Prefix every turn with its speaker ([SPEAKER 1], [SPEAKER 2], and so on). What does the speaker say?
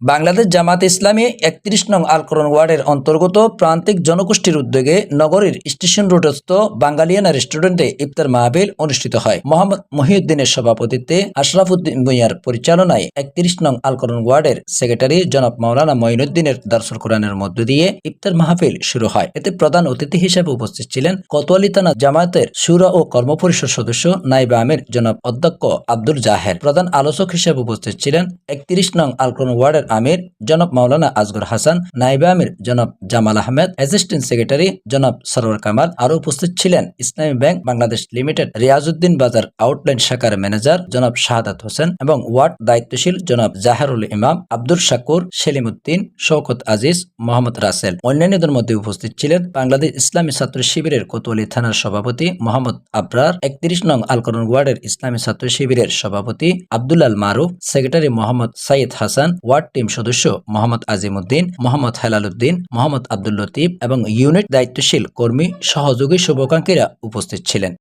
[SPEAKER 1] বাংলাদেশ জামাত ইসলামী একত্রিশ নং আলকরণ ওয়ার্ডের অন্তর্গত প্রান্তিক জনগোষ্ঠীর উদ্যোগে নগরীর স্টেশন রোডস্থ বাঙ্গালিয়ানা রেস্টুরেন্টে ইফতার মাহবিল অনুষ্ঠিত হয়। মোহাম্মদ মহিউদ্দিনের সভাপতিত্বে আশরাফুদ্দিন ভুঁইয়ার পরিচালনায় একত্রিশ নং আলকরণ ওয়ার্ডের সেক্রেটারি জনাব মাওলানা মঈনুদ্দিনের দারসুল কোরআনের মধ্য দিয়ে ইফতার মাহফিল শুরু হয়। এতে প্রধান অতিথি হিসেবে উপস্থিত ছিলেন কোতোয়ালি থানা জামায়াতের সুরা ও কর্মপরিষদ সদস্য নাইবা আমির জনাব অধ্যক্ষ আব্দুল জাহের। প্রধান আলোচক হিসেবে উপস্থিত ছিলেন একত্রিশ নং আলকরণ ওয়ার্ডের আমির, জনাব মাওলানা আজগর হাসান নাইবা আমির, জনাব জামাল আহমেদ, অ্যাসিস্ট্যান্ট সেক্রেটারি জনাব সরোয়ার কামাল আরও উপস্থিত ছিলেন। ইসলামী ব্যাংক, বাংলাদেশ লিমিটেড, রিয়াজউদ্দিন বাজার আউটলাইন শাখার ম্যানেজার জনাব শাহাদাত হোসেন এবং ওয়ার্ড দায়িত্বশীল জনাব জাহারুল ইমাম আব্দুল শাকুর সেলিম উদ্দিন শওকত আজিজ, মোহাম্মদ রাসেল। অন্যান্যদের মধ্যে উপস্থিত ছিলেন বাংলাদেশ ইসলামী ছাত্র শিবিরের কোতোয়ালি থানার সভাপতি মোহাম্মদ আবরার, একত্রিশ নং আলকরণ ওয়ার্ডের ইসলামী ছাত্র শিবিরের সভাপতি Abdullah Maruf, secretary Mohammad Saeed Hasan, ward team সদস্য মোহাম্মদ আজিম উদ্দিন মোহাম্মদ হেলাল উদ্দিন মোহাম্মদ আব্দুল লতিফ এবং ইউনিট দায়িত্বশীল কর্মী সহযোগী শুভাকাঙ্ক্ষীরা উপস্থিত ছিলেন।